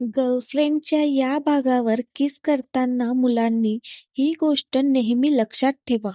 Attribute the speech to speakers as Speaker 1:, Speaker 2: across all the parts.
Speaker 1: गर्लफ्रेंडच्या या भागावर किस करताना मुलांनी ही गोष्ट नेहमी लक्षात ठेवा.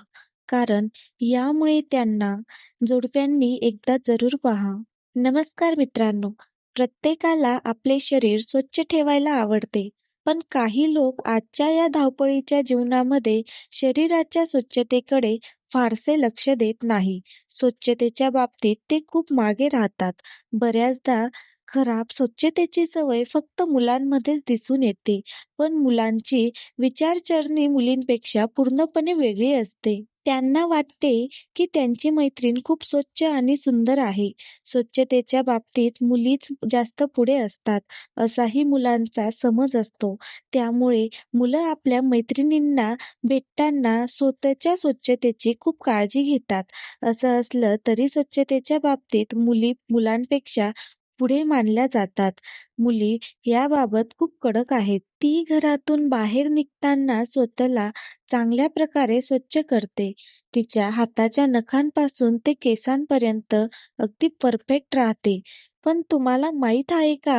Speaker 1: कारण यामुळे त्यांना जोडप्यांनी एकदा जरूर पहा. नमस्कार मित्रांनो प्रत्येकाला आपले शरीर स्वच्छ ठेवायला आवडते पण काही लोक आजच्या या धावपळीच्या जीवनामध्ये शरीराच्या स्वच्छतेकडे फारसे लक्ष देत नाही. स्वच्छतेच्या बाबतीत ते खूप मागे राहतात. बऱ्याचदा खराब स्वच्छतेची सवय फक्त मुलांमध्येच दिसून येते. पण मुलांची विचारसरणी मुलींपेक्षा पूर्णपणे वेगळी असते. त्यांना वाटते की त्यांची मैत्रीण खूप स्वच्छ आणि सुंदर आहे. स्वच्छतेच्या बाबतीत मुलीच जास्त पुढे असतात असाही मुलांचा समज असतो. त्यामुळे मुलं आपल्या मैत्रिणींना भेटताना स्वतःच्या स्वच्छतेची खूप काळजी घेतात. असं असलं तरी स्वच्छतेच्या बाबतीत मुली मुलांपेक्षा पुढे मानल्या जातात. मुली याबाबत खूप कडक आहेत. ती घरातून बाहेर निघताना स्वतःला चांगल्या प्रकारे स्वच्छ करते. तिच्या हाताच्या नखांपासून ते केसांपर्यंत अगदी परफेक्ट राहते. पण तुम्हाला माहीत आहे का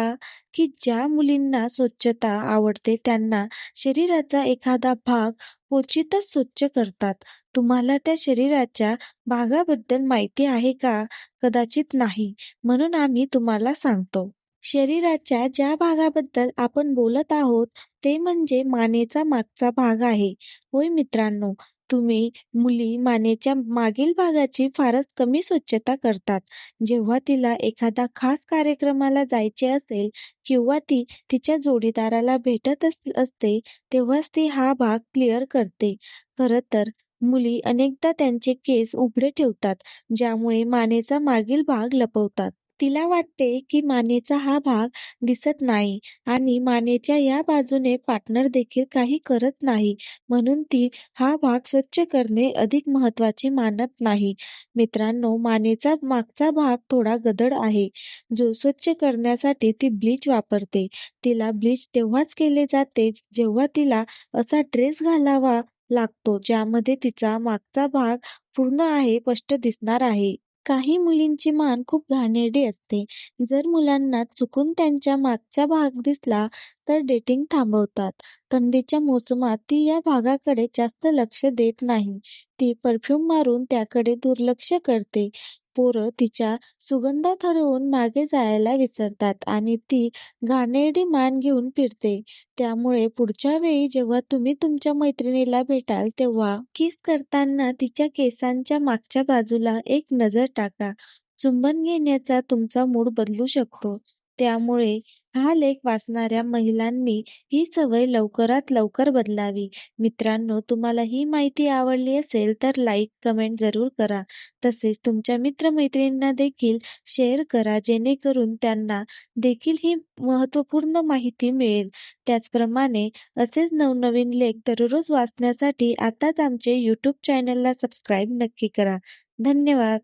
Speaker 1: की ज्या मुलींना स्वच्छता आवडते त्यांना शरीराचा एखादा भाग क्वचितच स्वच्छ करतात. तुम्हाला त्या शरीराच्या भागाबद्दल माहिती आहे का? कदाचित नाही. म्हणून आम्ही तुम्हाला सांगतो. शरीराच्या ज्या भागाबद्दल आपण बोलत आहोत ते म्हणजे मानेचा मागचा भाग आहे. होय मित्रांनो तुम्ही मुली मानेच्या मागील भागाची फारच कमी स्वच्छता करतात. जेव्हा तिला एखादा खास कार्यक्रमाला जायचे असेल किंवा ती तिच्या जोडीदाराला भेटत असते तेव्हाच ती हा भाग क्लिअर करते. खरं तर मुली अनेकदा त्यांचे केस उघडे ठेवतात ज्यामुळे मानेचा मागील भाग लपवतात. तिला वाटते की मानेचा हा भाग दिसत नाही आणि मानेच्या या बाजूने पार्टनर देखील काही करत नाही. म्हणून ती हा भाग स्वच्छ करणे अधिक महत्त्वाचे मानत नाही. मित्रांनो मानेचा मागचा भाग थोडा गदड आहे. जो स्वच्छ करण्यासाठी ती ब्लीच वापरते. तिला ब्लीच तेव्हाच केले जाते जेव्हा तिला असा ड्रेस घालावा लागतो ज्यामध्ये तिचा मागचा भाग पूर्ण आहे स्पष्ट दिसणार आहे. काही मुलींची मान खूप घाणेरडी असते. जर मुलांना चुकून त्यांच्या मागचा भाग दिसला तर डेटिंग थांबवतात. थंडीच्या मोसमात ती या भागाकडे जास्त लक्ष देत नाही. ती परफ्यूम मारून त्याकडे दुर्लक्ष करते. पोरं तिच्या सुगंधात हरवून मागे जायला विसरतात आणि ती घाणेरडी मान घेऊन फिरते. त्यामुळे पुढच्या वेळी जेव्हा तुम्ही तुमच्या मैत्रिणीला भेटाल तेव्हा किस करताना तिच्या केसांच्या मागच्या बाजूला एक नजर टाका. चुंबन घेण्याचा तुमचा मूड बदलू शकतो. त्यामुळे हा लेख वाचणाऱ्या महिलांनी ही सवय लवकरात लवकर बदलावी. मित्रांनो तुम्हाला ही माहिती आवडली असेल तर लाईक कमेंट जरूर करा. तसेच तुमच्या मित्रमैत्रिणींना देखील शेअर करा जेणेकरून त्यांना देखील ही महत्त्वपूर्ण माहिती मिळेल. त्याचप्रमाणे असेच नवनवीन लेख दररोज वाचण्यासाठी आताच आमचे युट्यूब चॅनलला सबस्क्राईब नक्की करा. धन्यवाद!